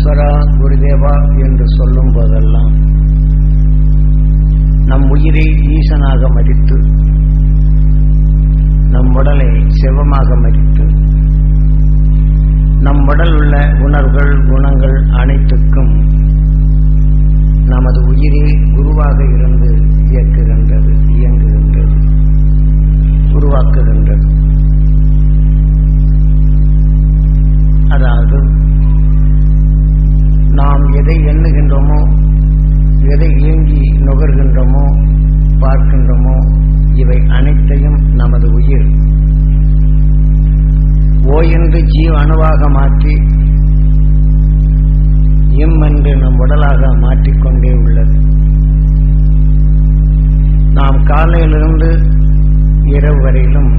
ஈஸ்வரா குருதேவா என்று சொல்லும் போதெல்லாம் நம் உயிரை ஈசனாக மதித்து நம் உடலை சிவமாக மதித்து நம் உடல் உள்ள உணர்வுகள் குணங்கள் அனைத்துக்கும் நமது உயிரே குருவாக இருந்து இயக்குகின்றது இயங்குகின்றது உருவாக்குகின்றது. அதாவது நாம் எதை எண்ணுகின்றோமோ எதை இயங்கி நுகர்கின்றோமோ பார்க்கின்றோமோ இவை அனைத்தையும் நமது உயிர். ஓ என்று ஜீவ அணுவாக மாற்றி எம் என்று நம் உடலாக மாற்றிக்கொண்டே உள்ளது. நாம் காலையிலிருந்து இரவு வரையிலும்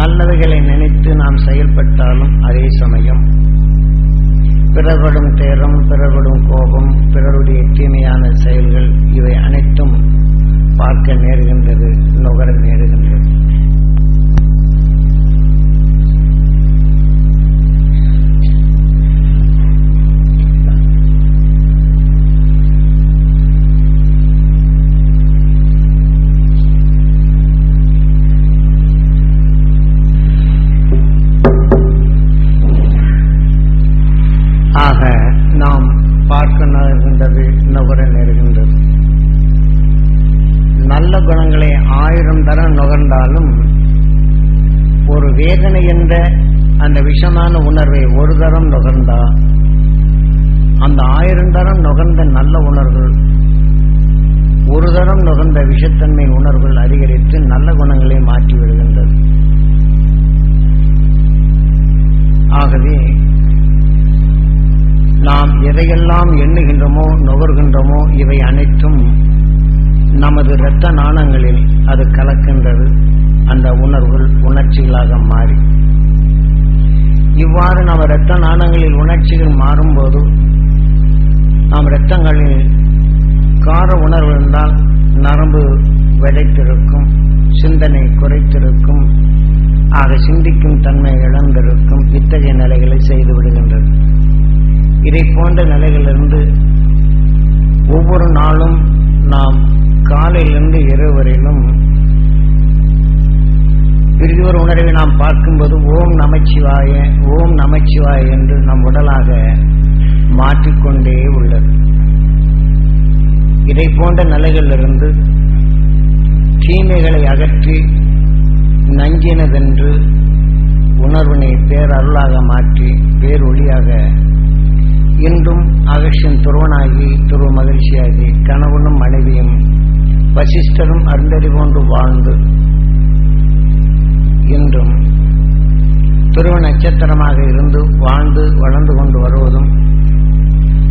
நல்லவைகளை நினைத்து நாம் செயல்பட்டாலும் அதே சமயம் பிறர்படும் தேரம் பிறர்படும் கோபம் பிறருடைய தீமையான செயல்கள் இவை அனைத்தும் பார்க்க நேருகின்றது நுகர நேருகின்றது. பார்க்க நகர்கின்றது நுகர நேருகின்றது. நல்ல குணங்களை ஆயிரம் தரம் நுகர்ந்தாலும் ஒரு வேதனை என்ற அந்த விஷமான உணர்வை ஒரு தரம் நுகர்ந்தா அந்த ஆயிரம் தரம் நுகர்ந்த நல்ல உணர்வுகள் ஒரு தரம் நுகர்ந்த விஷத்தன்மை உணர்வுகள் அதிகரித்து நல்ல குணங்களை மாற்றி விடுகின்றது. ஆகவே நாம் எதையெல்லாம் எண்ணுகின்றோமோ நுகர்கின்றோமோ இவை அனைத்தும் நமது இரத்த நாணங்களில் அது கலக்கின்றது. அந்த உணர்வுகள் உணர்ச்சிகளாக மாறி. இவ்வாறு நம்ம இரத்த நாணங்களில் உணர்ச்சிகள் மாறும்போது நாம் இரத்தங்களில் கார உணர்வு இருந்தால் நரம்பு விளைத்திருக்கும் சிந்தனை குறைத்திருக்கும் ஆக சிந்திக்கும் தன்மை இழந்திருக்கும் இத்தகைய நிலைகளை செய்து விடுகின்றது. இதை போன்ற நிலைகளிலிருந்து ஒவ்வொரு நாளும் நாம் காலையிலிருந்து இரவு வரையிலும் பிரிதொரு உணர்வை நாம் பார்க்கும்போது ஓம் நமச்சிவாய ஓம் நமச்சிவாய என்று நம் உடலாக மாற்றிக்கொண்டே உள்ளது. இதை போன்ற நிலைகளிலிருந்து தீமைகளை அகற்றி நஞ்சினதென்று உணர்வினை பேரருளாக மாற்றி பேரொளியாக இன்றும் அகஷன் துருவனாகி துருவ மகிழ்ச்சியாகி கணவனும் மனைவியும் வசிஷ்டரும் அருந்தறிவோன்று வாழ்ந்து இன்றும் துருவ நட்சத்திரமாக இருந்து வாழ்ந்து வளர்ந்து கொண்டு வருவதும்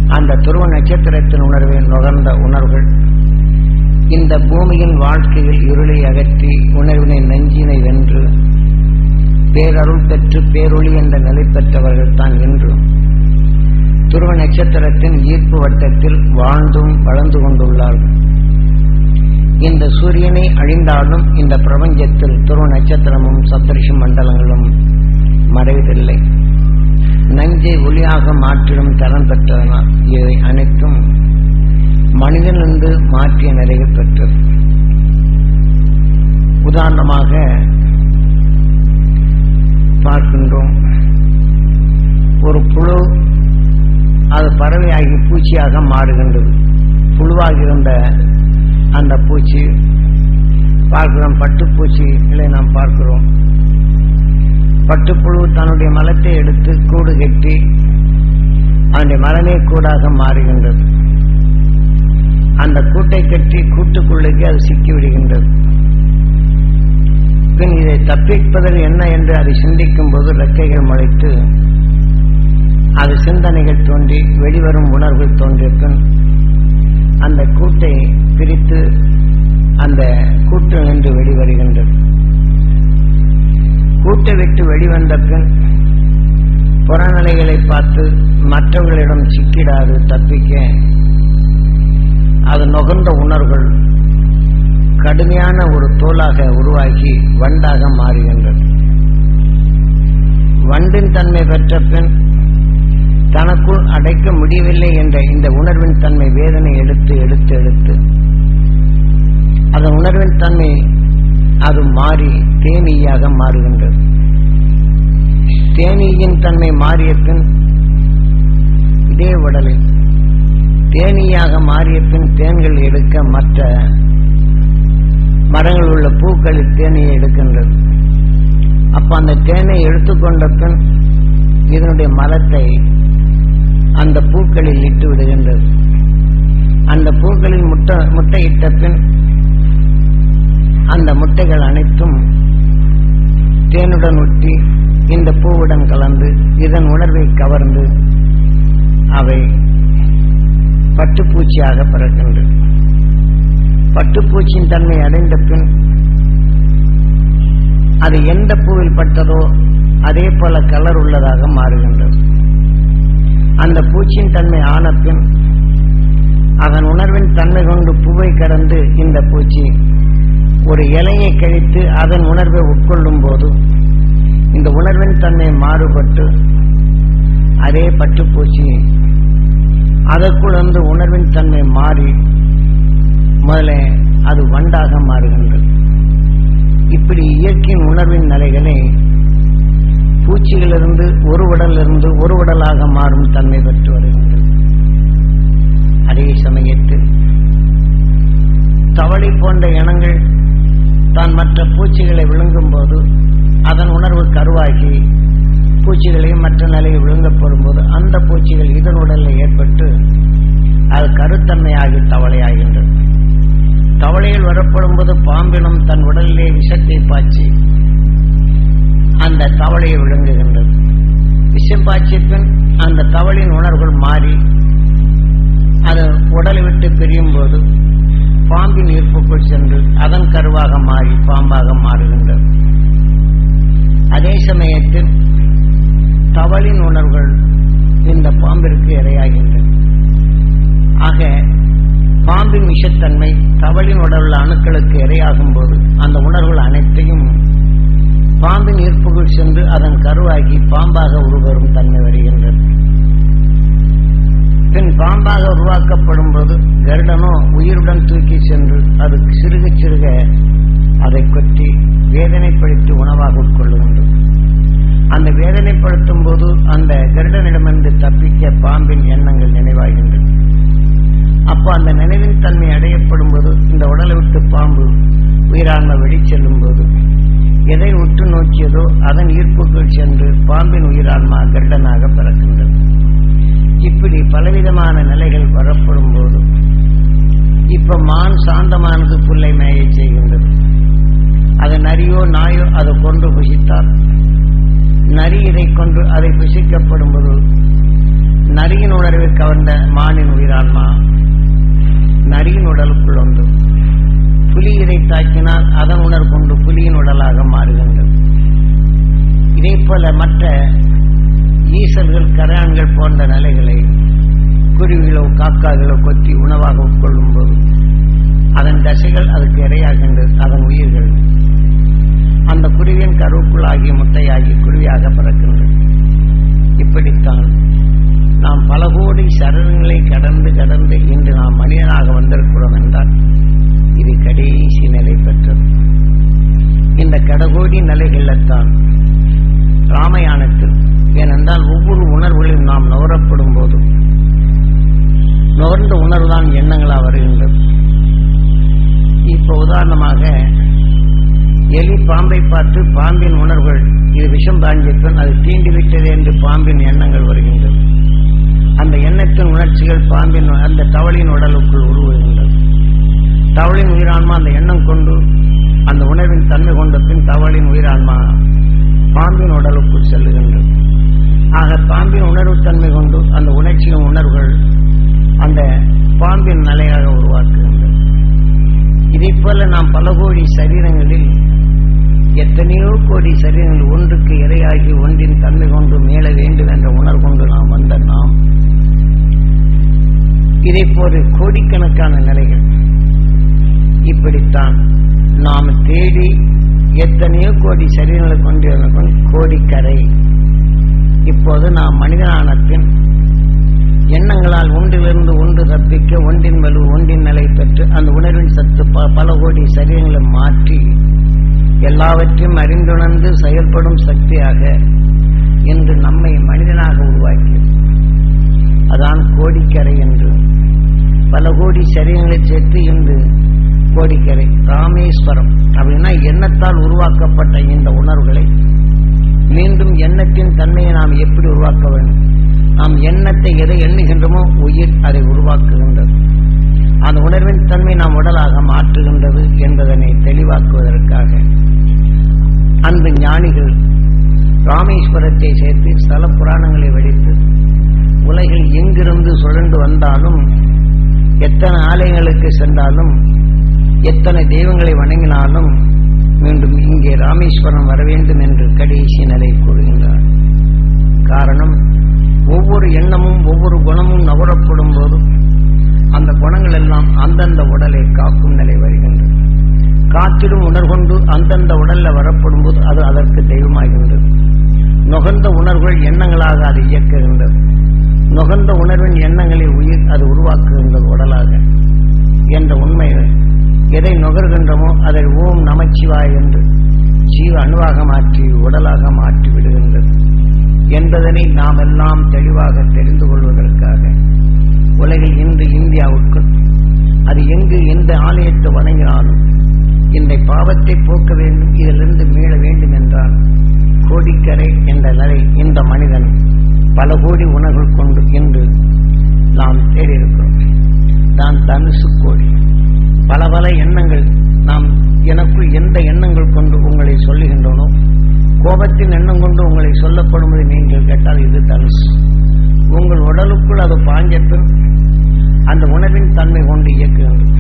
அந்த துருவ நட்சத்திரத்தின் உணர்வை நுகர்ந்த உணர்வுகள். இந்த பூமியின் வாழ்க்கையில் இருளை அகற்றி உணர்வினை நெஞ்சினை வென்று பேரருள் பெற்று பேரொளி என்ற நிலை பெற்றவர்கள் தான் என்றும் துருவ நட்சத்திரத்தின் ஈர்ப்பு வட்டத்தில் வாழ்ந்தும் வளர்ந்து கொண்டுள்ளாள். இந்த சூரியனை அழிந்தாலும் இந்த பிரபஞ்சத்தில் துருவ நட்சத்திரமும் சப்தரிஷி மண்டலங்களும் மறைவதில்லை. நஞ்சை ஒளியாக மாற்றிடும் தரம் பெற்றதனால் இவை அனைத்தும் மனிதனிலிருந்து மாற்றிய நிலைகள் பெற்றது. உதாரணமாக பார்க்கின்றோம் ஒரு புழு அது பறவையாகி பூச்சியாக மாறுகின்றது. புழுவாக இருந்த அந்த பூச்சி பார்க்கிறோம் பட்டுப்பூச்சிகளை நாம் பார்க்கிறோம். பட்டுப்புழு தன்னுடைய மலத்தை எடுத்து கூடு கட்டி அவனுடைய மலமே கூடாக மாறுகின்றது. அந்த கூட்டை கட்டி கூட்டுக்குள்ளுக்கு அது சிக்கிவிடுகின்றது பின் இதை தப்பிப்பதில் என்ன என்று அதை சிந்திக்கும் போது ரெக்கைகள் முளைத்து அது சிந்தனைகள் தோன்றி வெளிவரும் உணர்வுகள் தோன்றிய பின் அந்த கூட்டை பிரித்து அந்த கூட்டு நின்று வெளிவருகின்றது. கூட்டை விட்டு வெளிவந்த பின் புறநிலைகளை பார்த்து மற்றவர்களிடம் சிக்கிடாது தப்பிக்க அது நுகர்ந்த உணர்வுகள் கடுமையான ஒரு தோலாக உருவாக்கி வண்டாக மாறுகின்றது. வண்டின் தன்மை பெற்ற பின் தனக்குள் அடைக்க முடியவில்லை என்ற இந்த உணர்வின் தன்மை வேதனை எடுத்து எடுத்து எடுத்து. அதன் உணர்வின் தன்மை அது மாறி தேனீயாக மாறுகின்றது. தேனீயின் தன்மை மாறிய பின் இதே உடலில் தேனீயாக மாறிய பின் தேன்கள் எடுக்க மற்ற மரங்கள் உள்ள பூக்களில் தேனியை எடுக்கின்றது. அப்ப அந்த தேனை எடுத்துக்கொண்ட பின் இதனுடைய மரத்தை அந்த பூக்களில் இட்டு விடுகின்றது. அந்த பூக்களில் முட்டை முட்டையிட்ட பின் அந்த முட்டைகள் அனைத்தும் தேனுடன் ஒட்டி இந்த பூவுடன் கலந்து இதன் உணர்வை கவர்ந்து அவை பட்டுப்பூச்சியாக பிறக்கின்றது. பட்டுப்பூச்சியின் தன்மை அடைந்த பின் அது எந்த பூவில் பட்டதோ அதே போல கலர் உள்ளதாக மாறுகின்றது. அந்த பூச்சியின் தன்மை ஆன பின் அதன் உணர்வின் தன்மை கொண்டு பூவை கடந்து இந்த பூச்சி ஒரு இலையை கழித்து அதன் உணர்வை உட்கொள்ளும் போது இந்த உணர்வின் தன்மை மாறுபட்டு அதே பட்டுப்பூச்சி அதற்குள் வந்து உணர்வின் தன்மை மாறி முதல்ல அது வண்டாக மாறுகின்றது. இப்படி இயற்கையின் உணர்வின் நிலைகளை பூச்சிகளிலிருந்து ஒரு உடலிலிருந்து ஒரு உடலாக மாறும் தன்மை பெற்று வருகின்றது அதே சமயத்தில் தவளை போன்ற இனங்கள் தான் மற்ற பூச்சிகளை விழுங்கும் போது அதன் உணர்வு கருவாகி பூச்சிகளையும் மற்ற நிலையில் விழுங்கப்படும் போது அந்த பூச்சிகள் இதன் உடலில் ஏற்பட்டு அது கருத்தன்மையாகி தவளையாகின்றது. தவளையில் வரப்படும் போது பாம்பினம் தன் உடலிலே விஷத்தை பாய்ச்சி அந்த தவளையை விழுங்குகின்றது. விஷம் பாய்ச்சிய பின் அந்த தவளின் உணர்வுகள் மாறி அது உடலை விட்டு பிரியும் போது பாம்பின் ஈர்ப்புக்குள் சென்று அதன் கருவாக மாறி பாம்பாக மாறுகின்றது. அதே சமயத்தில் தவளின் உணர்வுகள் இந்த பாம்பிற்கு இரையாகின்றன. ஆக பாம்பின் விஷத்தன்மை தவளின் உடலுள்ள அணுக்களுக்கு இரையாகும் போது அந்த உணர்வுகள் அனைத்தையும் பாம்பின் ஈர்ப்புக்குள் சென்று அதன் கருவாகி பாம்பாக உருவரும் தன்மை வருகின்றது பின் பாம்பாக உருவாக்கப்படும் போது கருடனோ உயிருடன் தூக்கி சென்று அது சிறுக சிறுக அதை கொற்றி வேதனைப்படுத்தி உணவாக உட்கொள்ளுகின்றது. அந்த வேதனைப்படுத்தும் போது அந்த கருடனிடமிருந்து தப்பிக்க பாம்பின் எண்ணங்கள் நினைவாகின்றது அப்போ அந்த நினைவின் தன்மை அடையப்படும் போது இந்த உடலை விட்டு பாம்பு உயிரான்மை வெளிச்செல்லும் போது எதை உற்று நோக்கியதோ அதன் ஈர்ப்புக்குள் சென்று பாம்பின் உயிரான்மா கருடனாக பிறக்கின்றது. இப்படி பலவிதமான நிலைகள் வரப்படும் போது இப்ப மான் சாந்தமானது புல்லை மேய செய்கின்றது. அது நரியோ நாயோ அதை கொண்டு புசித்தால் நரி இதை கொண்டு அதை புசிக்கப்படும் போது நரியின் உணர்வை கவர்ந்த மானின் உயிரான்மா நரியின் உடலுக்குள் ஒன்று புலி இதை தாக்கினால் அதன் உணர்வு கொண்டு புலியின் உடலாக மாறுகின்றது. இதே போல மற்ற ஈசல்கள் கரையான்கள் போன்ற நிலைகளை குருவிகளோ காக்காக்களோ கொத்தி உணவாக உட்கொள்ளும் போது அதன் தசைகள் அதுக்கு இரையாகின்றது அதன் உயிர்கள். அந்த குருவியின் கருவுக்குள்ளாகி முட்டையாகி குருவியாக பிறக்கின்றது. இப்படித்தான் நாம் பல கோடி சரணங்களை கடந்து கடந்து இன்று நாம் மனிதனாக வந்திருக்கிறோம் என்றால் இது கடைசி நிலை பெற்றது. இந்த கடகோடி நிலைகளில்தான் ராமயானத்தில் ஏனென்றால் ஒவ்வொரு உணர்வுகளையும் நாம் நுகரப்படும் போதும் நுகர்ந்த உணர்வுதான் எண்ணங்களாக வருகின்றது. இப்போ உதாரணமாக எலி பாம்பை பார்த்து பாம்பின் உணர்வுகள் இது விஷம் தாங்கியப்பின் அது தீண்டிவிட்டது என்று பாம்பின் எண்ணங்கள் வருகின்றது. அந்த எண்ணத்தின் உணர்ச்சிகள் பாம்பின் அந்த தவளின் உடலுக்குள் உருவுகின்றது. தவளின் உயிரான்மா அந்த எண்ணம் கொண்டு அந்த உணர்வின் தன்மை கொண்ட பின் தவளின் உயிரான்மா பாம்பின் உடலுக்குள் செல்லுகின்றது. ஆக பாம்பின் உணர்வு தன்மை கொண்டு அந்த உணர்ச்சியும் உணர்வுகள் அந்த பாம்பின் நிலையாக உருவாக்குகின்றது. இதை போல நாம் பல கோடி சரீரங்களில் எத்தனையோ கோடி சரீரங்கள் ஒன்றுக்கு இரையாகி ஒன்றின் தன்மை கொண்டு மேல வேண்டும் என்ற உணர்வு கொண்டு நாம் வந்த நாம் இதை போல கோடிக்கணக்கான நிலைகள். இப்படித்தான் நாம் தேடி எத்தனையோ கோடி சரீரங்களை கொண்டு வந்த கோடிக்கரை. இப்போது நாம் மனிதனானத்தின் எண்ணங்களால் ஒன்றிலிருந்து ஒன்று தப்பிக்க ஒன்றின் வலு ஒன்றின் நிலை பெற்று அந்த உணர்வின் சத்து பல கோடி சரீரங்களை மாற்றி எல்லாவற்றையும் அறிந்துணர்ந்து செயல்படும் சக்தியாக என்று நம்மை மனிதனாக உருவாக்கி அதான் கோடிக்கரை என்று. பல கோடி சரீரங்களை சேர்த்து இன்று கோடிக்கரை ராமேஸ்வரம். அப்படின்னா எண்ணத்தால் உருவாக்கப்பட்ட இந்த உணர்வுகளை மீண்டும் எண்ணத்தின் தன்மையை நாம் எப்படி உருவாக்க வேண்டும்? நாம் எண்ணத்தை எதை எண்ணுகின்றோமோ உயிர் அதை உருவாக்குகின்றது. அந்த உணர்வின் தன்மை நாம் உடலாக மாற்றுகின்றது என்பதனை தெளிவாக்குவதற்காக. அன்பு ஞானிகள் ராமேஸ்வரத்தை சேர்த்து ஸ்தல புராணங்களை வெடித்து உலகில் எங்கிருந்து சுழண்டு வந்தாலும் எத்தனை ஆலயங்களுக்கு சென்றாலும் எத்தனை தெய்வங்களை வணங்கினாலும் மீண்டும் இங்கே ராமேஸ்வரம் வர வேண்டும் என்று கடைசி நிலை கூறுகின்றார். காரணம் ஒவ்வொரு எண்ணமும் ஒவ்வொரு குணமும் நுகரப்படும் போதும் அந்த குணங்கள் எல்லாம் அந்தந்த உடலை காக்கும் நிலை வருகின்றது. காற்றிலும் உணர்கொண்டு அந்தந்த உடல்ல வரப்படும் போது அது அதற்கு தெய்வமாகின்றது. நுகர்ந்த உணர்வுகள் எண்ணங்களாக அது இயக்குகின்றது. நுகர்ந்த உணர்வின் எண்ணங்களை உயிர் அது உருவாக்குகின்றது உடலாக. என்ற உண்மை எதை நுகர்கின்றமோ அதை ஓம் நமச்சிவாய் என்று ஜீவ அணுவாக மாற்றி உடலாக மாற்றி விடுகின்றது. என்பதனை நாம் எல்லாம் தெளிவாக தெரிந்து கொள்வதற்காக உலகில் இன்று இந்தியாவுக்குள் அது எங்கு எந்த ஆலயத்தை வணங்கினாலும் இந்த பாவத்தை போக்க வேண்டும் இதிலிருந்து மீள வேண்டும் என்றால் கோடிக்கரை என்ற நிலை இந்த மனிதன் பல கோடி உணர்வு கொண்டு என்று நாம் தேடியிருக்கிறோம். தான் தனுசு கோடி. பல பல எண்ணங்கள் நாம் எனக்குள் எந்த எண்ணங்கள் கொண்டு உங்களை சொல்லுகின்றனோ கோபத்தின் எண்ணம் கொண்டு உங்களை சொல்லப்படும்போது நீங்கள் கேட்டால் இது தனுஷ் உங்கள் உடலுக்குள் அது பாஞ்சப்பின் அந்த உணவின் தன்மை கொண்டு இயக்குகின்றது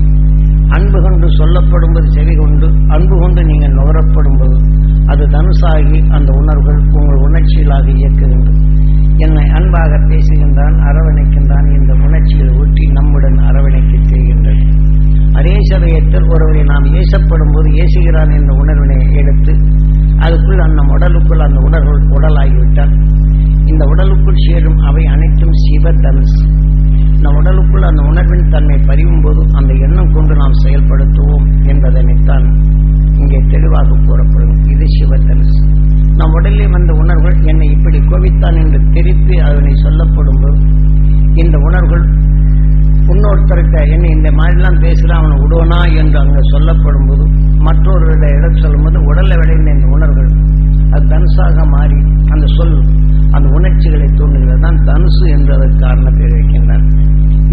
அன்பு கொண்டு சொல்லப்படும்போது செவி கொண்டு அன்பு கொண்டு நீங்கள் நுகரப்படும்போது அது தனுசாகி அந்த உணர்வுகள் உங்கள் உணர்ச்சிகளாக இயக்குகின்றது. என்னை அன்பாக பேசுகின்றான் அரவணைக்கின்றான் இந்த உணர்ச்சியை ஊட்டி நம்முடன் அரவணைக்க செய்கின்றது. அதே சமயத்தில் ஒருவரை நாம் ஏசப்படும் போது ஏசுகிறான் என்ற உணர்வினை எடுத்து அதுக்குள் அந்த உடலுக்குள் அந்த உணர்வு உடலாகிவிட்டால் இந்த உடலுக்குள் சேரும் அவை அனைத்தும் சிவ தனுசு. இந்த உடலுக்குள் அந்த உணர்வின் தன்மை பறிவும் போது அந்த எண்ணம் கொண்டு நாம் செயல்படுத்துவோம் என்பதனைத்தான் இங்கே தெளிவாக கூறப்படும். இது சிவத்தனுசு நம் உடலில் வந்த உணர்வுகள் என்னை இப்படி கோவித்தான் என்று தெரித்து அதனை சொல்லப்படும் போது இந்த உணர்வுகள் இன்னொருத்தர்கிட்ட என்னை இந்த மாதிரிலாம் பேசுகிறான் அவனை விடுவனா என்று அங்கே சொல்லப்படும் போது மற்றொருவரிட இடம் சொல்லும்போது உடலில் விளைந்த இந்த உணர்வுகள் அது தனுசாக மாறி அந்த சொல் அந்த உணர்ச்சிகளை தூண்டுகிறது. தான் தனுசு என்று அதற்கு காரணத்தை வைக்கின்றான்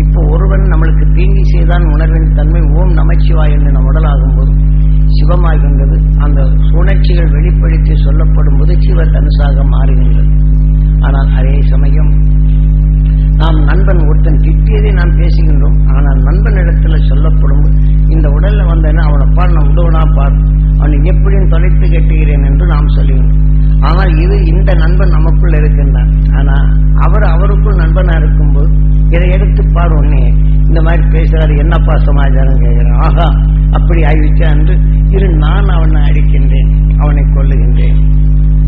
இப்போ ஒருவன் நம்மளுக்கு தீங்கி செய்தான் உணர்வின் தன்மை ஓம் நமச்சிவாய் என்று நம் உடலாகும் போது சிவமாகின்றது. அந்த உணர்ச்சிகள் வெளிப்படுத்தி சொல்லப்படும் போது சிவ தனுசாக மாறுகின்றது. ஆனால் அதே சமயம் நாம் நண்பன் ஒருத்தன் திட்டியதை நாம் பேசுகின்றோம். ஆனால் நண்பன் இடத்துல சொல்லப்படும் இந்த உடல்ல வந்தேன்னா அவனை பார் நான் விடுவனா பார். அவனை எப்படியும் தொலைத்து கட்டுகிறேன் என்று நாம் சொல்லுகிறோம் ஆனால் இது இந்த நண்பன் நமக்குள் இருக்கின்றான். ஆனா அவர் அவருக்குள் நண்பனா இருக்கும்போது இதை எடுத்து பார் உன்னே. இந்த மாதிரி பேசுறாரு என்னப்பா சமாச்சாரம் கேட்கிறான் ஆகா அப்படி ஆகிவிச்சா என்று இரு நான் அவனை அடிக்கின்றேன் அவனை கொல்லுகின்றேன்.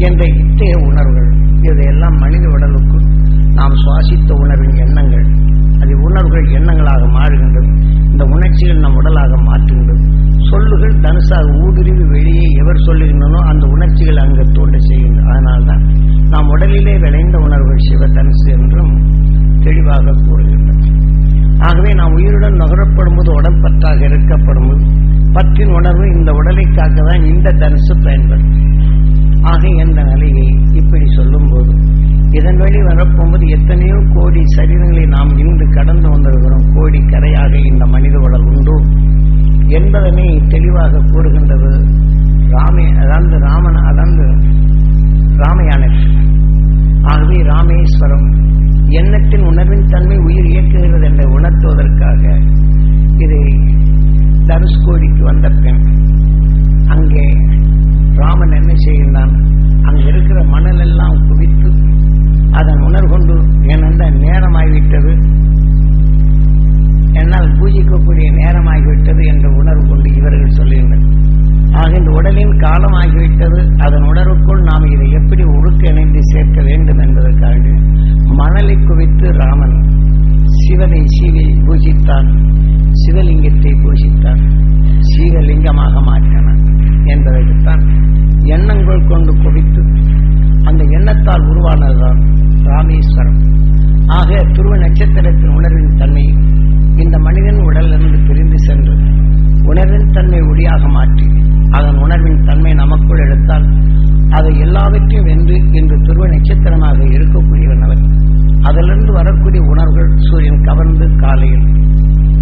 என்ற இத்தகைய உணர்வுகள் இதையெல்லாம் மனித உடலுக்குள் நாம் சுவாசித்த உணர்வின் எண்ணங்கள் அது உணர்வுகள் எண்ணங்களாக மாறுகின்றது. இந்த உணர்ச்சிகள் நம் உடலாக மாற்றுகின்றது. சொல்லுகள் தனுசாக ஊடுருவி வெளியே எவர் சொல்லுகின்றனோ அந்த உணர்ச்சிகள் அங்கு தோன்ற செய்கின்றன அதனால்தான் நாம் உடலிலே விளைந்த உணர்வுகள் சிவ தனுசு என்றும் தெளிவாக கூறுகின்றன ஆகவே நாம் உயிருடன் நுகரப்படும் போது உடற்பற்றாக இருக்கப்படும் போது பற்றின் உணர்வு இந்த உடலை காக்க தான் இந்த தனுசு பயன்படும் ஆக எந்த நிலையை இப்படி சொல்லும் போது இதன் வழி வரப்போகும்போது எத்தனையோ கோடி சரீரங்களை நாம் இன்று கடந்து வந்திருக்கிறோம் கோடி கரையாக இந்த மனித உடல் உண்டு. என்பதனை தெளிவாக கூறுகின்றது ராமே அதாவது ராமன் அதாவது ராமயானத்தில் ஆகவே ராமேஸ்வரம் எண்ணத்தின் உணர்வின் தன்மை உயிர் இயக்குகிறது என்று உணர்த்துவதற்காக இது தனுஷ்கோடிக்கு வந்த பின் அங்கே ராமன் என்ன செய்கின்றான்? அங்கே இருக்கிற மணல் எல்லாம் குவித்து அதன் உணர்கொண்டு ஏனென்ற நேரமாகிவிட்டது என்னால் பூஜிக்கக்கூடிய நேரமாகிவிட்டது என்ற உணர்வு கொண்டு இவர்கள் சொல்லுகின்றனர் ஆக இந்த உடலின் காலம் ஆகிவிட்டது அதன் உணர்வுக்குள் நாம் இதை எப்படி ஒழுக்க இணைந்து சேர்க்க வேண்டும் என்பதற்காக மணலை குவித்து ராமன் சிவனை சீவை பூஜித்தான் சிவலிங்கத்தை பூஜித்தான் சீவலிங்கமாக மாற்றினான் என்பதற்குத்தான் எண்ணங்கள் கொண்டு குவித்து அந்த எண்ணத்தால் உருவானதுதான் ராமேஸ்வரம். ஆக துருவ நட்சத்திரத்தின் உணர்வின் தன்மை இந்த மனிதன் உடலிலிருந்து பிரிந்து சென்று உணர்வின் தன்மை ஒளியாக மாற்றி அதன் உணர்வின் தன்மை நமக்குள் எடுத்தால் அதை எல்லாவற்றையும் வென்று இன்று துருவ நட்சத்திரமாக இருக்கக்கூடியவன் அவன் அதிலிருந்து வரக்கூடிய உணர்வுகள் சூரியன் கவர்ந்து காலையில்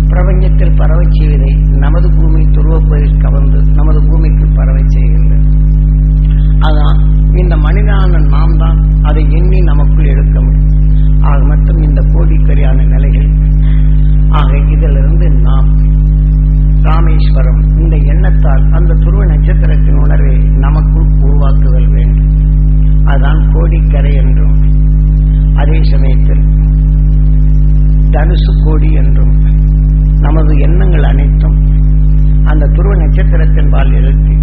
பிரபஞ்சத்தில் பரவச் செய்வதை நமது பூமி துருவப்பதில் கவர்ந்து நமது பூமிக்கு பரவச் செய்கின்றது. அதான் இந்த மனிதானன் நாம் தான் அதை எண்ணி நமக்குள் எடுக்க முடியும். ஆக மட்டும் இந்த கோடிக்கரியான நிலைகள். ஆக இதிலிருந்து நாம் ராமேஸ்வரம். இந்த எண்ணத்தால் அந்த துருவ நட்சத்திரத்தின் உணர்வை நமக்குள் உருவாக்குதல் வேண்டும். அதுதான் கோடிக்கரை என்றும் அதே சமயத்தில் தனுசு கோடி என்றும் நமது எண்ணங்கள் அனைத்தும் அந்த துருவ நட்சத்திரத்தின் பால் எழுத்தி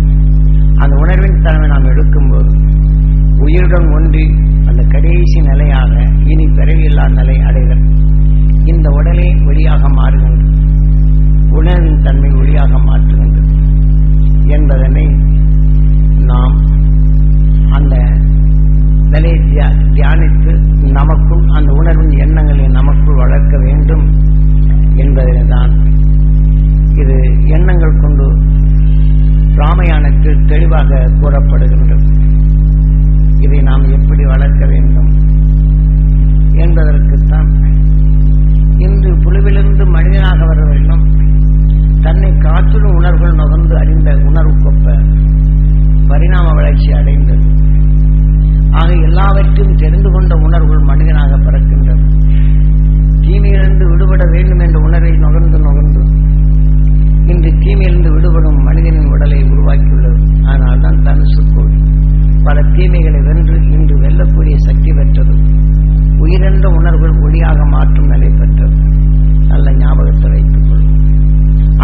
அந்த உணர்வின் தலைமை நாம் எடுக்கும்போது உயிருடன் ஒன்றி அந்த கடைசி நிலையாக இனி பிறவியில்லா நிலை அடைதல் இந்த உடலே வழியாக மாறுகின்றது. உணர்வின் தன்மை ஒளியாக மாற்றுகின்றது என்பதனை நாம் அந்த நிலையை தியானித்து நமக்கும் அந்த உணர்வின் எண்ணங்களை நமக்குள் வளர்க்க வேண்டும் என்பதில்தான் இது எண்ணங்கள் கொண்டு ராமயானத்தில் தெளிவாக கூறப்படுகின்றது. இதை நாம் எப்படி வளர்க்க வேண்டும் என்பதற்குத்தான் இன்று புழுவிலிருந்து மனிதனாக வர வேண்டும் தன்னை காற்றிலும் உணர்வுகள் நுகர்ந்து அறிந்த உணர்வு கொப்ப பரிணாம வளர்ச்சி அடைந்தது. ஆக எல்லாவற்றையும் தெரிந்து கொண்ட உணர்வுகள் மனிதனாக பிறக்கின்றது தீமையிலிருந்து விடுபட வேண்டும் என்ற உணர்வை நுகர்ந்து நுகர்ந்து இன்று தீமையிலிருந்து விடுபடும் மனிதனின் உடலை உருவாக்கியுள்ளது. ஆனால் தான் தனுசு கோடி பல தீமைகளை வென்று இன்று வெல்லக்கூடிய சக்தி பெற்றது. உயிரென்ற உணர்வுகள் ஒளியாக மாற்றும் நிலை பெற்றது.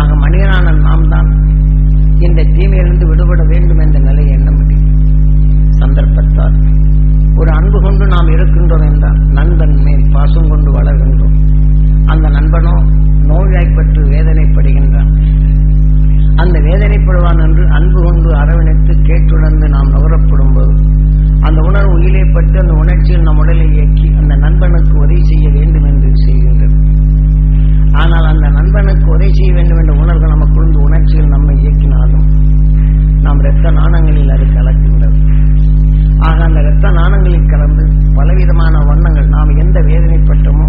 ஆக மனிதனான நாம் தான் இந்த தீமையிலிருந்து விடுபட வேண்டும் என்ற நிலை எண்ண முடியும். சந்தர்ப்பத்தால் ஒரு அன்பு கொண்டு நாம் இருக்கின்றோம் என்றால் நண்பன் மேல் பாசம் கொண்டு வளர்கின்றோம். அந்த நண்பனோ நோய்வாய்ப்பட்டு வேதனைப்படுகின்றான். அந்த வேதனைப்படுவான் என்று அன்பு கொண்டு அரவணைத்து கேட்டுணர்ந்து நாம் நுகரப்படும் போது அந்த உணர்வு உயிலே பட்டு அந்த உணர்ச்சியில் நம் உடலை இயக்கி அந்த நண்பனுக்கு உதவி செய்ய வேண்டும் என்று செய்கின்றது. ஆனால் அந்த நண்பனுக்கு உதவி செய்ய வேண்டும் என்ற உணர்வு நமக்குள்ள உணர்ச்சியில் நம்மை இயக்கினாலும் நாம் இரத்த நாணங்களில் அது கலக்கின்றது. ஆக அந்த இரத்த நாணங்களில் கலந்து பலவிதமான வண்ணங்கள் நாம் எந்த வேதனைப்பட்டோமோ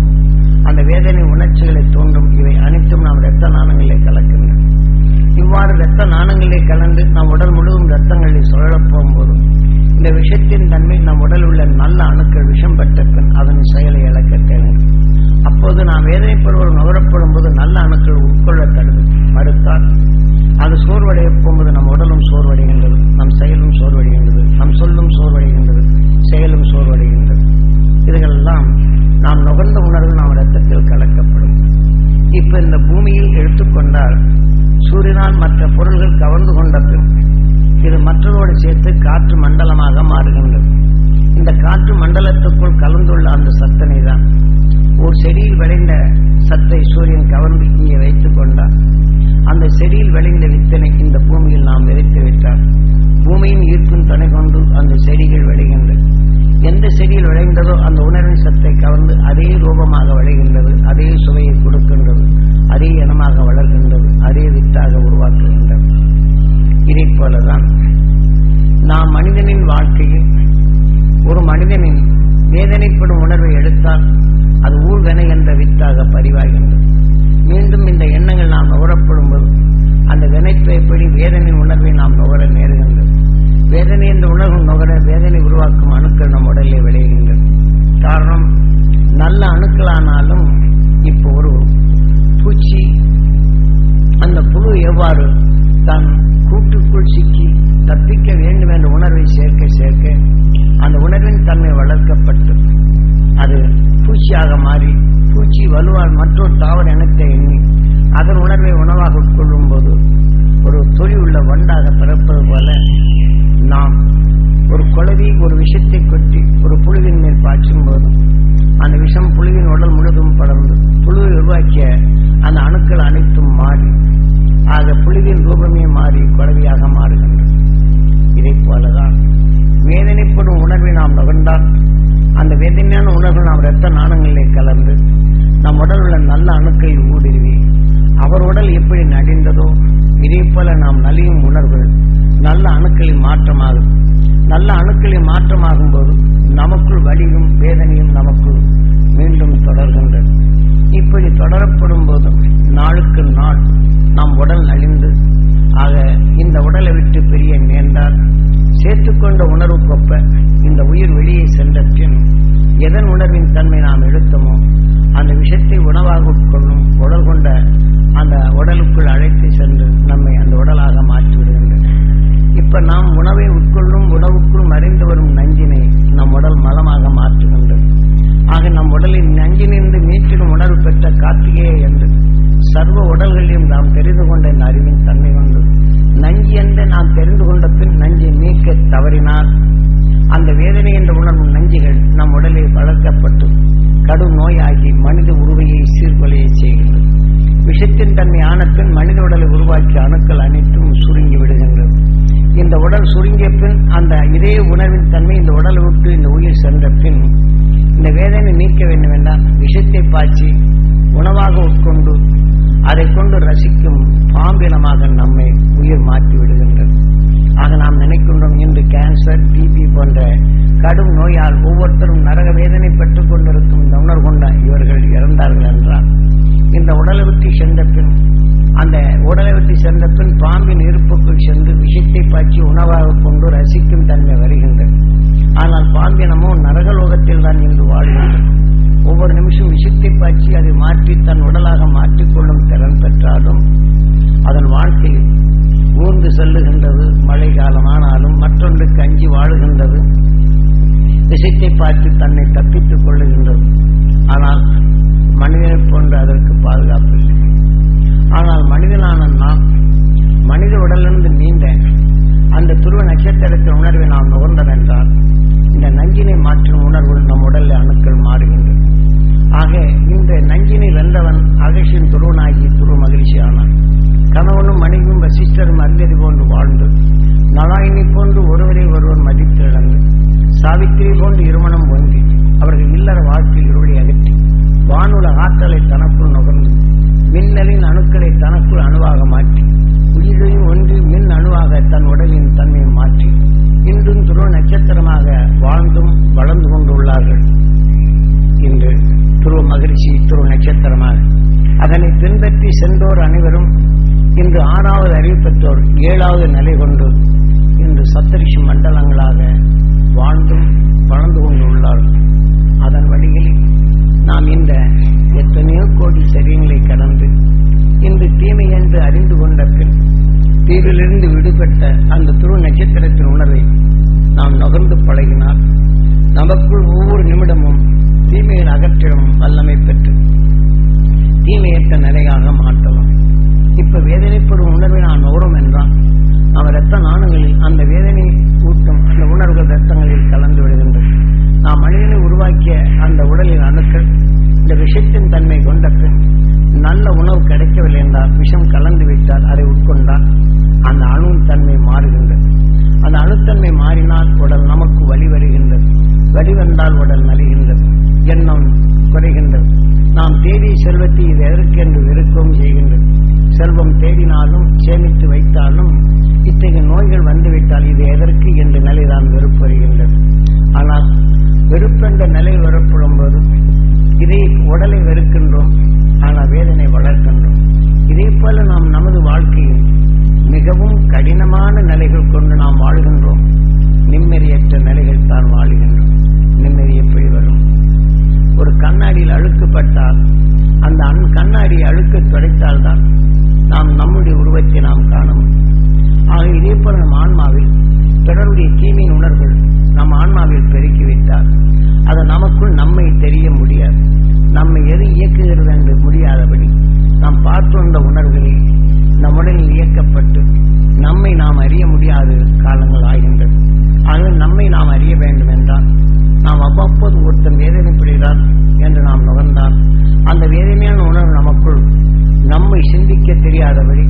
அந்த வேதனை உணர்ச்சிகளை தோன்றும். இவை அனைத்தும் நாம் இரத்த நாணங்களை கலக்கின்றன. இவ்வாறு இரத்த நாணங்களை கலந்து நம் உடல் முழுவதும் இரத்தங்களில் சுழலப் போகும்போது இந்த விஷத்தின் தன்மை நம் உடலில் உள்ள நல்ல அணுக்கள் விஷம் பெற்ற பின் அதன் செயலை இழக்க தேவை அப்போது நாம் வேதனைப்படுவோர் நுகரப்படும் போது நல்ல அணுக்கள் உட்கொள்ள தடுது மறுத்தால் அது சோர்வடைய போகும்போது நம் உடலும் சோர்வடைகின்றது நம் செயலும் சோர்வடைகின்றது நம் சொல்லும் சோர்வடைகின்றது செயலும் சோர்வடைகின்றது. இதுகளெல்லாம் நாம் நுகர்ந்த உணர்வு நாம் இரத்தத்தில் கலக்கப்படும். இப்ப இந்த பூமியில் எடுத்துக்கொண்டால் சூரியனால் மற்ற பொருள்கள் கவர்ந்து கொண்ட பின் இது மற்றதோடு சேர்த்து காற்று மண்டலமாக மாறுகின்றது. இந்த காற்று மண்டலத்துக்குள் கலந்துள்ள அந்த சத்தனை தான் ஒரு செடியில் விளைந்த சத்தை சூரியன் கவர்ந்து இங்கே வைத்துக் கொண்டார். அந்த செடியில் விளைந்த வித்தனை இந்த பூமியில் நாம் விதைத்து விட்டார் பூமியின் ஈர்க்கும் துணை கொண்டு அந்த செடிகள் விளைகின்றது எந்த செடியில் விளைகின்றதோ அந்த உணர்வின் சத்தை கவர்ந்து அதே ரூபமாக விளைகின்றது அதே சுவையை கொடுக்கின்றது அதே இனமாக வளர்கின்றது அதே வித்தாக உருவாக்குகின்றது. இதைப் போலதான் நாம் மனிதனின் வாழ்க்கையில் ஒரு மனிதனின் வேதனைப்படும் உணர்வை எடுத்தால் அது ஊழ்வென என்ற வித்தாக பதிவாகின்றது. மீண்டும் இந்த எண்ணங்கள் நாம் நுகரப்படும் போது அந்த வினைப்பைப்படி வேதனின் உணர்வை நாம் நுகர நேருகின்றது? வேதனை என்ற உணவு நுகர வேதனை உருவாக்கும் அணுக்கள் நம் உடலிலே விளைகின்றது காரணம் நல்ல அணுக்களானாலும் இப்போ ஒரு பூச்சி அந்த புழு எவ்வாறு தன் கூட்டுக்குள் சிக்கி தப்பிக்க வேண்டும் என்ற உணர்வை சேர்க்க சேர்க்க அந்த உணர்வின் தன்மை வளர்க்கப்பட்டு அது பூச்சியாக மாறி பூச்சி வலுவால் மற்றொரு தாவர இனத்தை எண்ணி அதன் உணர்வை உணவாக உட்கொள்ளும் போது ஒரு தொழில் உள்ள வண்டாக பிறப்பது போல நாம் ஒரு குழவி ஒரு விஷத்தை கொட்டி ஒரு புழுவின் மேல் பாய்ச்சும் போது அந்த விஷம் புழுவின் உடல் முழுதும் படர்ந்து புழுவை உருவாக்கிய அந்த அணுக்கள் அனைத்தும் மாறி ஆக புழுவின் ரூபமே மாறி குழவியாக மாறுகின்றது. இதை போலதான் வேதனைப்படும் உணர்வை நாம் நகர்ந்தால் அந்த வேதனையான உணர்வு நாம் இரத்த நாணங்களிலே கலந்து நம் உடல் உள்ள நல்ல அணுக்களை ஊடுருவி அவர் உடல் எப்படி நடிந்ததோ இதே போல நாம் நலியும் உணர்வு நல்ல அணுக்களின் மாற்றமாகும். நல்ல அணுக்களின் மாற்றமாகும் போது நமக்குள் வலியும் வேதனையும் நமக்குள் மீண்டும் தொடர்கின்றது இப்படி தொடரப்படும் போதும் நாளுக்கு நாள் நம் உடல் நலிந்து ஆக இந்த உடலை விட்டு பெரிய நேர்ந்தால் சேர்த்துக்கொண்ட உணர்வுக்கொப்ப இந்த உயிர் வெளியே சென்ற பின் எதன் உணர்வின் தன்மை நாம் எடுத்தோமோ அந்த விஷத்தை உணவாக உட்கொள்ளும் உடல் கொண்ட அந்த உடலுக்குள் அழைத்து சென்று நம்மை அந்த உடலாக மாற்றிவிடுகின்றன. இப்ப நாம் உணவை உட்கொள்ளும் உணவுக்குள் மறைந்து வரும் நஞ்சினை நம் உடல் மலமாக மாற்றுகின்றது. ஆக நம் உடலின் நஞ்சினின்று மீட்டிடும் உணர்வு பெற்ற கார்த்திகேய என்று சர்வ உடல்களையும் நாம் தெரிந்து கொண்ட இந்த அறிவின் தன்மை கொண்டு நஞ்சு என்று நாம் தெரிந்து கொண்ட பின் நஞ்சை நீக்க தவறினால் அந்த வேதனை என்ற உணர்வும் நஞ்சுகள் நம் உடலில் வளர்க்கப்பட்டு கடும் நோயாகி மனித உருவையை சீர்கொலையை செய்கிறது விஷத்தின் தன்மை ஆன பின் மனித உடலை உருவாக்கிய அணுக்கள் அனைத்தும் சுருங்கி விடுகின்றன. இந்த உடல் சுருங்கிய பின் அந்த இதே உணர்வின் தன்மை இந்த உடலை விட்டு இந்த உயிர் சென்ற பின் இந்த வேதனை நீக்க வேண்டும் என்றால் விஷத்தை பாய்ச்சி உணவாக உட்கொண்டு அதை கொண்டு ரசிக்கும் பாம்பினமாக நம்மை உயிர் மாற்றி விடுகின்றது. ஆக நாம் நினைக்கின்றோம் இன்று கேன்சர் டிபி போன்ற கடும் நோயால் ஒவ்வொருத்தரும் நரக வேதனை பெற்றுக் கொண்டிருக்கும் இந்த உணர்கொண்ட இவர்கள் இறந்தார்கள் என்றால் இந்த உடலை விட்டு சென்ற பின் அந்த உடலை விட்டு சென்ற பின் பாம்பின் இருப்புக்குள் சென்று விஷத்தை பாய்ச்சி உணவாக கொண்டு ரசிக்கும் தன்மை வருகின்றது. ஆனால் பாம்பினமோ நரகலோகத்தில் தான் இன்று வாழ்கின்றது ஒவ்வொரு நிமிஷம் விஷத்தை பாய்ச்சி அதை மாற்றி தன் உடலாக மாற்றிக்கொள்ளும் திறன் பெற்றாலும் அதன் வாழ்க்கையில் ஊர்ந்து செல்லுகின்றது மழை காலமானாலும் மற்றொன்றுக்கு அஞ்சி வாழுகின்றது. விஷத்தை பார்த்து தன்னை தப்பித்துக் கொள்ளுகின்றது. ஆனால் மனிதனை போன்று அதற்கு பாதுகாப்பு இல்லை. ஆனால் மனிதனான நாம் மனித உடலிருந்து நீண்ட அந்த துருவ நட்சத்திரத்தின் உணர்வை நாம் நுகர்ந்ததென்றால் இந்த நஞ்சினை மாற்றும் உணர்வு நம் உடலில் அணுக்கள் மாறுகின்றது ஆக இந்த நஞ்சினை வென்றவன் அகசியின் துருவனாகி மகிழ்ச்சி மகிழ்ச்சியானான் கணவனும் மனைவியும் வசிஷ்டரும் அருந்ததி போன்று வாழ்ந்து நலாயினி போன்று ஒருவரை ஒருவர் மதித்து இழந்து சாவித்திரி போன்று இருமணம் ஒன்றி அவர்கள் இல்லற வாழ்க்கையில் இருளை அகற்றி வானுல ஆற்றலை தனக்குள் நுகர்ந்து மின்னலின் அணுக்களை தனக்குள் அணுவாக மாற்றி உயிரையும் ஒன்றி மின் அணுவாக தன் உடலின் தன்மையை மாற்றி இன்றும் துருவ நட்சத்திரமாக வாழ்ந்தும் வளர்ந்து கொண்டுள்ளார்கள். இன்று துருவ மகிழ்ச்சி துருவ நட்சத்திரமாக. அதனை பின்பற்றி சென்றோர் அனைவரும் இன்று ஆறாவது அறிவு பெற்றோர் ஏழாவது நிலை கொண்டு இன்று சத்தரிஷி மண்டலங்களாக வாழ்ந்தும் வளர்ந்து கொண்டுள்ளார்கள் அதன் வழியில் நாம் இந்த எத்தனையோ கோடி சரியங்களை கடந்து இன்று தீமை என்று அறிந்து கொண்ட பின் தீவிலிருந்து விடுபட்ட அந்த துருவ நட்சத்திரத்தின் உணர்வை நாம் நுகர்ந்து பழகினால் நமக்குள் ஒவ்வொரு நிமிடமும் தீமையை அகற்றிடும் வல்லமை பெற்று தீமையற்ற நிலையாக மாற்றலாம் இப்ப வேதனைப்படும் உணர்வை நான் நோரும் என்றான் அவன் இரத்த நாணங்களில் அந்த வேதனை ஊட்டும் அந்த உணர்வுகள் ரத்தங்களில் கலந்து விடுகின்றது நாம் மனிதனை உருவாக்கிய அந்த உடலின் அணுக்கள் இந்த விஷத்தின் தன்மை கொண்ட பின் நல்ல உணவு கிடைக்கவில்லை என்றால் விஷம் கலந்து விட்டால் அதை உட்கொண்டால் அந்த அணுவின் தன்மை மாறுகின்றது. அந்த அணுத்தன்மை மாறினால் உடல் நமக்கு வழி வருகின்றது. வழி வந்தால் உடல் நலிகின்றது. எண்ணம் குறைகின்றது. நாம் தேடிய செல்வத்தை இது எதற்கென்று வெறுக்கவும் செய்கின்றது. செல்வம் தேடினாலும் சேமித்து வைத்தாலும் இத்தகைய நோய்கள் வந்துவிட்டால் இது எதற்கு என்ற நிலைதான் வெறுப்பு வருகின்றது. ஆனால் வெறுப்பென்ற நிலை வரப்படும் போது இதை உடலை வெறுக்கின்றோம் ஆனால் வேதனை வளர்க்கின்றோம். இதே போல நாம் நமது வாழ்க்கையில் மிகவும் கடினமான நிலைகள் கொண்டு நாம் வாழ்கின்றோம். நிம்மதியற்ற நிலைகள் தான் வாழுகின்றோம். நிம்மதி எப்படி வரும். ஒரு கண்ணாடியில் அழுக்குப்பட்டால் அந்த அன் கண்ணாடி அழுக்கு துடைத்தால்தான் நாம் நம்முடைய உருவத்தை நாம் காண முடியும் ஆக இதே போல நம் ஆன்மாவில் பிறருடைய தீமை உணர்வுகள் நம் ஆன்மாவில் பெருக்கிவிட்டால் அது நமக்குள் நம்மை தெரிய முடியாது. நம்மை எது இயக்குகிறது என்று முடியாதபடி நாம் பார்த்து வந்த உணர்வுகளில் நம் உடலில் இயக்கப்பட்டு நம்மை நாம் அறிய முடியாத காலங்கள் ஆகின்றது ஆகவே நம்மை நாம் அறிய வேண்டும் என்றால் நாம் அவ்வப்போது ஒருத்தன் வேதனைப்படுகிறார் என்று நாம் நுகர்ந்தால் அந்த வேதனையான உணர்வு நமக்குள் நம்மை சிந்திக்க தெரியாதபடி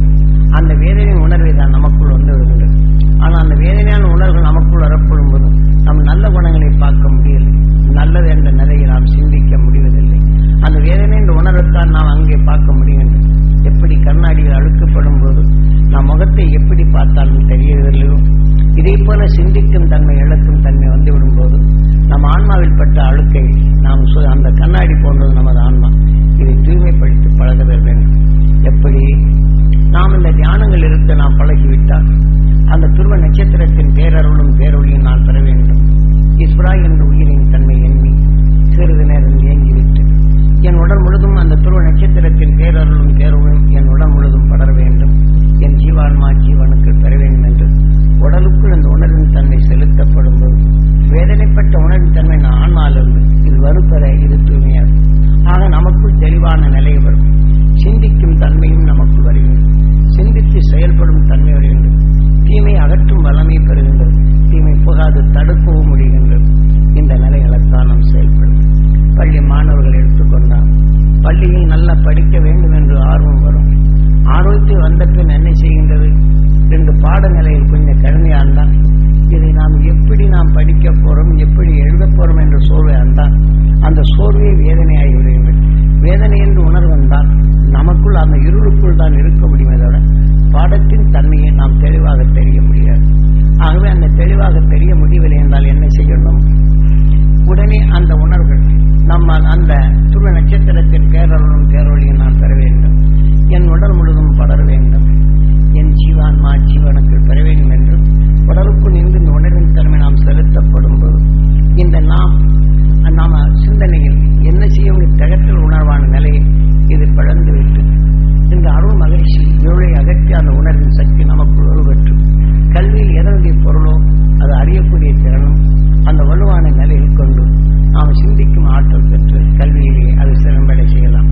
அந்த வேதனையின் உணர்வை தான் நமக்குள் வந்து விடுகின்றது. ஆனால் அந்த வேதனையான உணர்வு நமக்குள் வரப்படும் போது நம் நல்ல குணங்களை பார்க்க முடியவில்லை. நல்லது என்ற நிலையை நாம் சிந்திக்க முடிவதில்லை. அந்த வேதனை என்ற உணர்வைத்தான் நாம் அங்கே பார்க்க முடிகின்றது. எப்படி கண்ணாடியில் அழுக்கப்படும் போது நம் முகத்தை எப்படி பார்த்தாலும் தெரியவில்லையோ? இதே போல சிந்திக்கும் தன்மை இழக்கும் தன்மை வந்துவிடும் போது நம் ஆன்மாவில் பட்ட அழுக்கை நாம் அந்த கண்ணாடி போன்றது நமது ஆன்மா. இதை தூய்மைப்படுத்தி பழக வேண்டும். எப்படி? நாம் இந்த தியானங்கள் இருக்க நாம் பழகிவிட்டால் அந்த துருவ நட்சத்திரத்தின் பேரருளும் பேரொழியும் நான் பெற வேண்டும். ஈஸ்வரா என்று உயிரின் தன்மை எண்ணி சிறிது நேரம் இயங்கிவிட்டு என் உடல் முழுதும் அந்த துருவ நட்சத்திரத்தின் பேரருளும் பேரொழியும் என் உடல் முழுதும் படர வேண்டும். என் ஜீவான்மா ஜீவனுக்கு பெற வேண்டும் என்று உடலுக்குள் அந்த உணர்வின் தன்மை செலுத்தப்படும் போது வேதனைப்பட்ட உணர்வின் தன்மை நான் ஆன்மாலிருந்து இது வறுப்பற இது தூய்மையாகும். ஆக நமக்குள் தெளிவான நிலை வரும். சிந்திக்கும் தன்மையும் நமக்கு வருகின்றது சிந்தித்து செயல்படும் தன்மை வருகின்றது தீமை அகற்றும் வளமை பெறுகின்றது. தீமை புகாது தடுக்கவும் முடிகின்றது. இந்த நிலைகளைத்தான் நாம் செயல்படும் பள்ளி மாணவர்கள் எடுத்துக்கொண்டால் பள்ளியில் நல்லா படிக்க வேண்டும் என்று ஆர்வம் வரும். ஆரோக்கியம் வந்த பின் என்ன செய்கின்றது? ரெண்டு பாடநிலையில் கொஞ்சம் கடுமையாக இதை நாம் எப்படி நாம் படிக்க போறோம்? எப்படி எழுத போறோம் என்ற சோர்வை இருந்தால் அந்த சோர்வை வேதனையாகி விடுகின்றது வேதனை என்று உணர்வு நமக்குள் அந்த இருளுக்குள் தான் இருக்க முடியுமே தவிர பாடத்தின் தன்மையை நாம் தெளிவாக தெரிய முடியாது. ஆகவே அந்த தெளிவாக தெரிய முடியவில்லை என்றால் என்ன செய்யணும்? நம்மால் அந்த துருவ நட்சத்திரத்தின் பேரருளும் பேரொழியும் நான் பெற வேண்டும். என் உடல் முழுதும் படர வேண்டும். என் ஜீவான்மா ஜீவனுக்கு பெற வேண்டும் என்றும் உடலுக்குள் நின்று இந்த உணர்வின் தன்மை நாம் செலுத்தப்படும் போது இந்த நாம் நாம சிந்தனையில் என்ன செய்ய முடியும் உணர்வான நிலையை இது பிளந்துவிட்டு இந்த அருள் மகிழ்ச்சி ஏழை அகற்றி அந்த உணர்வின் சக்தி நமக்குள் அது அறியக்கூடிய திறனும் அந்த வலுவான நிலையை கொண்டு நாம் சிந்திக்கும் ஆற்றல் பெற்று கல்வியிலே அது சிறம்படை செய்யலாம்.